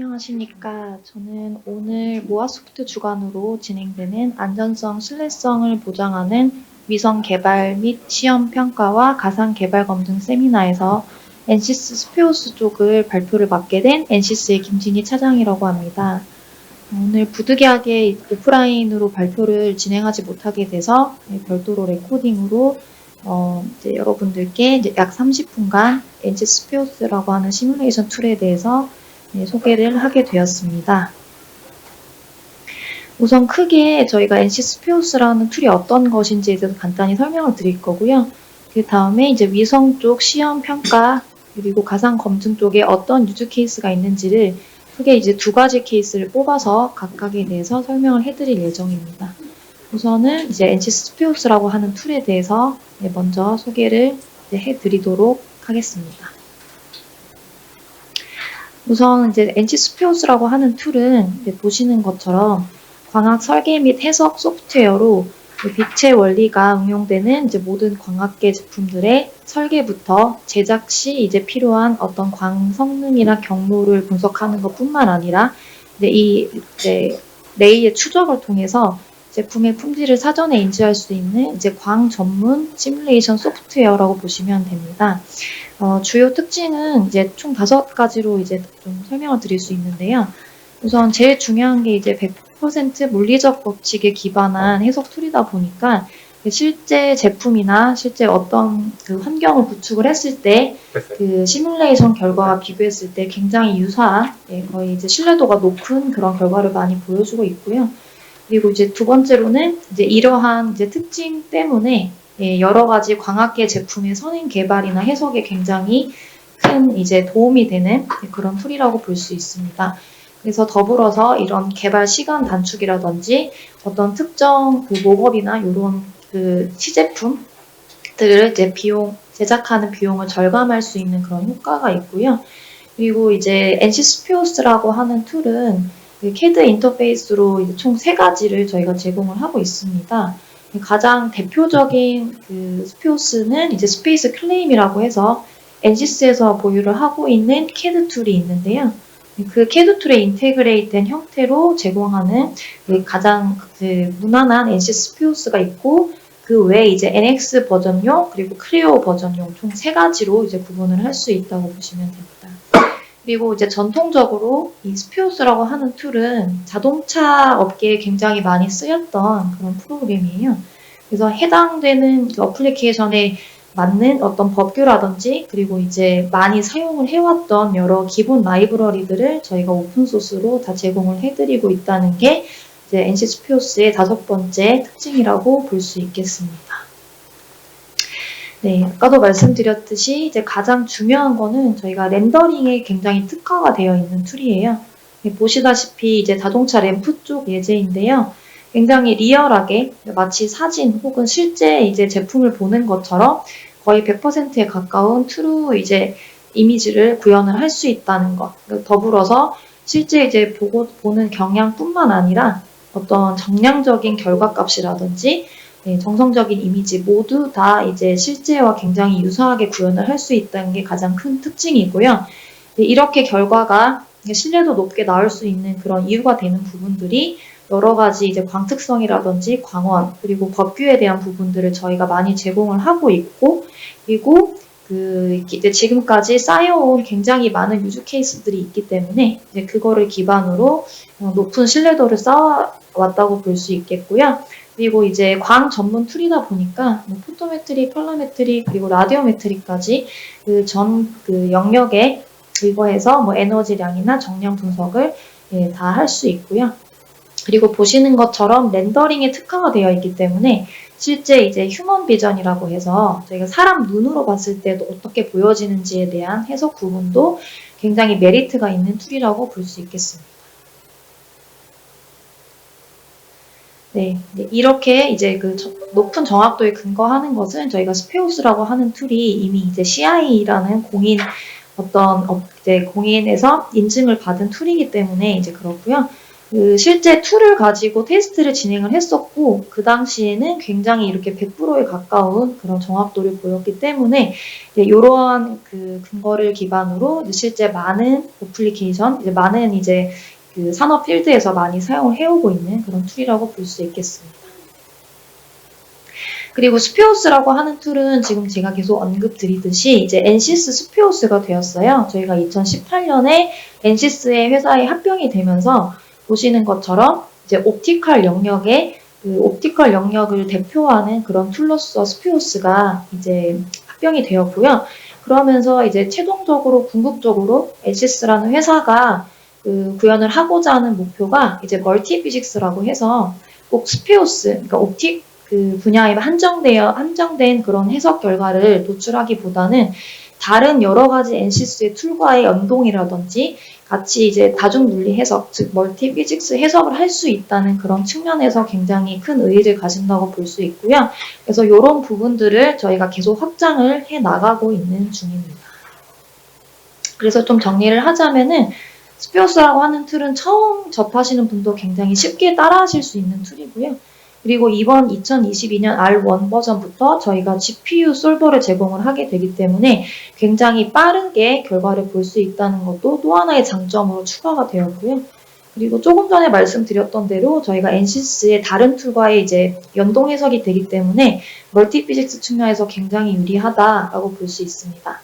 안녕하십니까. 저는 오늘 모아소프트 주관으로 진행되는 안전성, 신뢰성을 보장하는 위성 개발 및 시험 평가와 가상 개발 검증 세미나에서 NCS 스페오스 쪽을 발표를 맡게 된 NCS의 김진희 차장이라고 합니다. 오늘 부득이하게 오프라인으로 발표를 진행하지 못하게 돼서 별도로 레코딩으로 어, 이제 여러분들께 이제 약 30분간 NCS 스페오스라고 하는 시뮬레이션 툴에 대해서 네, 소개를 하게 되었습니다. 우선 크게 저희가 NC 스피오스라는 툴이 어떤 것인지에 대해서 간단히 설명을 드릴 거고요. 그 다음에 이제 위성 쪽 시험 평가 그리고 가상 검증 쪽에 어떤 유즈 케이스가 있는지를 크게 이제 두 가지 케이스를 뽑아서 각각에 대해서 설명을 해드릴 예정입니다. 우선은 이제 NC 스피오스라고 하는 툴에 대해서 네, 먼저 소개를 해드리도록 하겠습니다. 우선 이제 NC 스피오스라고 하는 툴은 보시는 것처럼 광학 설계 및 해석 소프트웨어로 빛의 원리가 응용되는 이제 모든 광학계 제품들의 설계부터 제작 시 이제 필요한 어떤 광 성능이나 경로를 분석하는 것뿐만 아니라 이제 이 이제 레이의 추적을 통해서 제품의 품질을 사전에 인지할 수 있는 이제 광 전문 시뮬레이션 소프트웨어라고 보시면 됩니다. 어, 주요 특징은 이제 총 다섯 가지로 이제 좀 설명을 드릴 수 있는데요. 우선 제일 중요한 게 이제 100% 물리적 법칙에 기반한 해석 툴이다 보니까 실제 제품이나 실제 어떤 그 환경을 구축을 했을 때 그 시뮬레이션 결과와 비교했을 때 굉장히 유사한 예, 거의 이제 신뢰도가 높은 그런 결과를 많이 보여주고 있고요. 그리고 이제 두 번째로는 이제 이러한 이제 특징 때문에 예, 여러 가지 광학계 제품의 선행 개발이나 해석에 굉장히 큰 이제 도움이 되는 그런 툴이라고 볼 수 있습니다. 그래서 더불어서 이런 개발 시간 단축이라든지 어떤 특정 그 모법이나 이런 그 시제품들을 이제 비용 제작하는 비용을 절감할 수 있는 그런 효과가 있고요. 그리고 이제 NC 스피오스라고 하는 툴은 그 CAD 인터페이스로 총 세 가지를 저희가 제공을 하고 있습니다. 가장 대표적인 그 스피오스는 이제 스페이스 클레임이라고 해서 NCS에서 보유를 하고 있는 CAD 툴이 있는데요. 그 CAD 툴에 인테그레이트된 형태로 제공하는 그 가장 그 무난한 NC 스피오스가 있고 그 외에 이제 NX 버전용 그리고 크레오 버전용 총 세 가지로 이제 구분을 할 수 있다고 보시면 됩니다. 그리고 이제 전통적으로 이 스피오스라고 하는 툴은 자동차 업계에 굉장히 많이 쓰였던 그런 프로그램이에요. 그래서 해당되는 그 어플리케이션에 맞는 어떤 법규라든지 그리고 이제 많이 사용을 해왔던 여러 기본 라이브러리들을 저희가 오픈소스로 다 제공을 해드리고 있다는 게 이제 NC 스피오스의 다섯 번째 특징이라고 볼 수 있겠습니다. 네, 아까도 말씀드렸듯이 이제 가장 중요한 거는 저희가 렌더링에 굉장히 특화가 되어 있는 툴이에요. 네, 보시다시피 이제 자동차 램프 쪽 예제인데요. 굉장히 리얼하게 마치 사진 혹은 실제 이제 제품을 보는 것처럼 거의 100%에 가까운 트루 이제 이미지를 구현을 할 수 있다는 것. 더불어서 실제 이제 보고 보는 경향뿐만 아니라 어떤 정량적인 결과값이라든지 네, 정성적인 이미지 모두 다 이제 실제와 굉장히 유사하게 구현을 할 수 있다는 게 가장 큰 특징이고요. 네, 이렇게 결과가 신뢰도 높게 나올 수 있는 그런 이유가 되는 부분들이 여러 가지 이제 광특성이라든지 광원 그리고 법규에 대한 부분들을 저희가 많이 제공을 하고 있고 그리고 그 이제 지금까지 쌓여온 굉장히 많은 유즈 케이스들이 있기 때문에 이제 그거를 기반으로 높은 신뢰도를 쌓아왔다고 볼 수 있겠고요. 그리고 이제 광 전문 툴이다 보니까 뭐 포토메트리, 컬러메트리 그리고 라디오메트리까지 그 전그 영역에 이거해서 뭐 에너지량이나 정량 분석을 예, 다 할 수 있고요. 그리고 보시는 것처럼 렌더링에 특화가 되어 있기 때문에 실제 이제 휴먼 비전이라고 해서 저희가 사람 눈으로 봤을 때도 어떻게 보여지는지에 대한 해석 부분도 굉장히 메리트가 있는 툴이라고 볼 수 있겠습니다. 네, 네, 이렇게 이제 그 높은 정확도에 근거하는 것은 저희가 스페오스라고 하는 툴이 이미 이제 CI라는 공인 어떤 이제 공인에서 인증을 받은 툴이기 때문에 이제 그렇고요. 그 실제 툴을 가지고 테스트를 진행을 했었고 그 당시에는 굉장히 이렇게 100%에 가까운 그런 정확도를 보였기 때문에 이러한 그 근거를 기반으로 실제 많은 어플리케이션, 이제 많은 이제 그 산업 필드에서 많이 사용을 해오고 있는 그런 툴이라고 볼 수 있겠습니다. 그리고 스피오스라고 하는 툴은 지금 제가 계속 언급 드리듯이 이제 엔시스 스피오스가 되었어요. 저희가 2018년에 엔시스의 회사에 합병이 되면서 보시는 것처럼 이제 옵티컬 영역에 그 옵티컬 영역을 대표하는 그런 툴로서 스피오스가 이제 합병이 되었고요. 그러면서 이제 최종적으로 궁극적으로 엔시스라는 회사가 그 구현을 하고자 하는 목표가 이제 멀티 피직스라고 해서 꼭 스피오스, 그러니까 옵틱 그 분야에 한정되어 한정된 그런 해석 결과를 도출하기보다는 다른 여러 가지 엔시스의 툴과의 연동이라든지 같이 이제 다중 물리 해석, 즉 멀티 피직스 해석을 할 수 있다는 그런 측면에서 굉장히 큰 의의를 가진다고 볼 수 있고요. 그래서 이런 부분들을 저희가 계속 확장을 해 나가고 있는 중입니다. 그래서 좀 정리를 하자면은 스피어스라고 하는 툴은 처음 접하시는 분도 굉장히 쉽게 따라하실 수 있는 툴이고요. 그리고 이번 2022년 R1 버전부터 저희가 GPU 솔버를 제공을 하게 되기 때문에 굉장히 빠르게 결과를 볼 수 있다는 것도 또 하나의 장점으로 추가가 되었고요. 그리고 조금 전에 말씀드렸던 대로 저희가 엔시스의 다른 툴과의 이제 연동 해석이 되기 때문에 멀티 피직스 측면에서 굉장히 유리하다라고 볼 수 있습니다.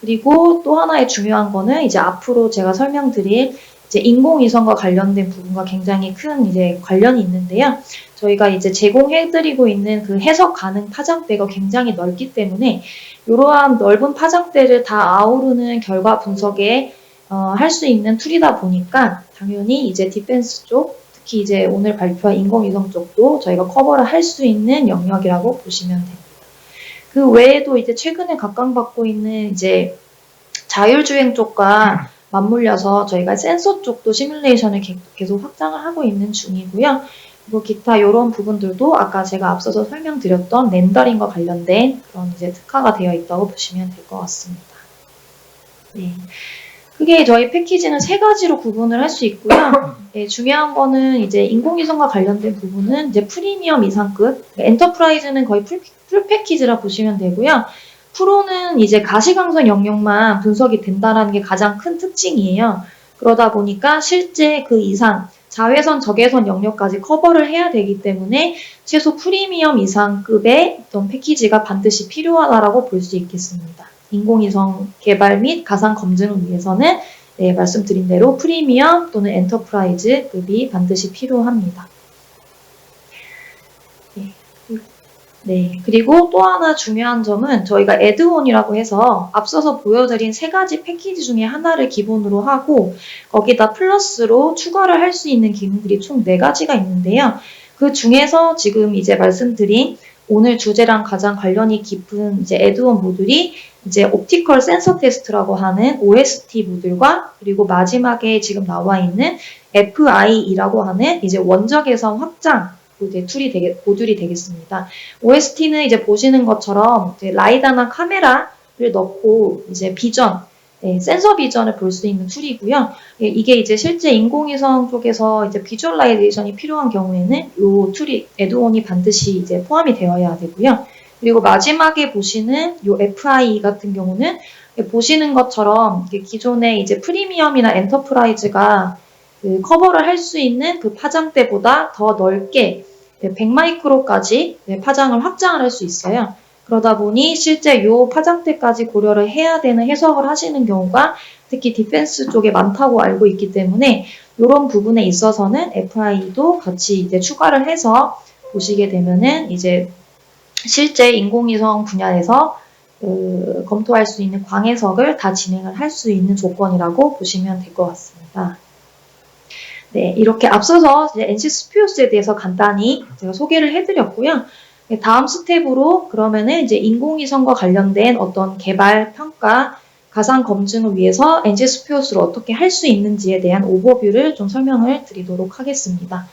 그리고 또 하나의 중요한 거는 이제 앞으로 제가 설명드릴 이제 인공위성과 관련된 부분과 굉장히 큰 이제 관련이 있는데요. 저희가 이제 제공해드리고 있는 그 해석 가능 파장대가 굉장히 넓기 때문에 이러한 넓은 파장대를 다 아우르는 결과 분석에 어, 할 수 있는 툴이다 보니까 당연히 이제 디펜스 쪽, 특히 이제 오늘 발표한 인공위성 쪽도 저희가 커버를 할 수 있는 영역이라고 보시면 됩니다. 그 외에도 이제 최근에 각광받고 있는 이제 자율주행 쪽과 맞물려서 저희가 센서 쪽도 시뮬레이션을 계속 확장을 하고 있는 중이고요. 그리고 기타 이런 부분들도 아까 제가 앞서서 설명드렸던 렌더링과 관련된 그런 이제 특화가 되어 있다고 보시면 될 것 같습니다. 네. 크게 저희 패키지는 세 가지로 구분을 할 수 있고요. 네, 중요한 거는 이제 인공위성과 관련된 부분은 이제 프리미엄 이상급, 엔터프라이즈는 거의 풀, 풀 패키지라 보시면 되고요. 프로는 이제 가시광선 영역만 분석이 된다는 게 가장 큰 특징이에요. 그러다 보니까 실제 그 이상 자외선, 적외선 영역까지 커버를 해야 되기 때문에 최소 프리미엄 이상급의 어떤 패키지가 반드시 필요하다라고 볼 수 있겠습니다. 인공위성 개발 및 가상 검증을 위해서는 네, 말씀드린 대로 프리미엄 또는 엔터프라이즈급이 반드시 필요합니다. 네. 그리고 또 하나 중요한 점은 저희가 에드온이라고 해서 앞서서 보여드린 세 가지 패키지 중에 하나를 기본으로 하고 거기다 플러스로 추가를 할 수 있는 기능들이 총 네 가지가 있는데요. 그 중에서 지금 이제 말씀드린 오늘 주제랑 가장 관련이 깊은 이제 에드온 모듈이 이제 옵티컬 센서 테스트라고 하는 OST 모듈과 그리고 마지막에 지금 나와 있는 FIE라고 하는 이제 원적외선 확장 이제 툴이 되게 모듈이 되겠습니다. OST는 이제 보시는 것처럼 이제 라이다나 카메라를 넣고 이제 비전 네, 센서 비전을 볼 수 있는 툴이고요. 예, 이게 이제 실제 인공위성 쪽에서 이제 비주얼라이제이션이 필요한 경우에는 이 툴이 에드온이 반드시 이제 포함이 되어야 되고요. 그리고 마지막에 보시는 이 FI 같은 경우는 보시는 것처럼 기존의 이제 프리미엄이나 엔터프라이즈가 그 커버를 할 수 있는 그 파장대보다 더 넓게 100마이크로까지 파장을 확장을 할 수 있어요. 그러다 보니 실제 요 파장대까지 고려를 해야 되는 해석을 하시는 경우가 특히 디펜스 쪽에 많다고 알고 있기 때문에 이런 부분에 있어서는 FI도 같이 이제 추가를 해서 보시게 되면은 이제 실제 인공위성 분야에서 그 검토할 수 있는 광해석을 다 진행을 할 수 있는 조건이라고 보시면 될 것 같습니다. 네, 이렇게 앞서서 NC 스피오스에 대해서 간단히 제가 소개를 해드렸고요. 네, 다음 스텝으로 그러면은 이제 인공위성과 관련된 어떤 개발, 평가, 가상 검증을 위해서 NG 스피오스를 어떻게 할 수 있는지에 대한 오버뷰를 좀 설명을 드리도록 하겠습니다.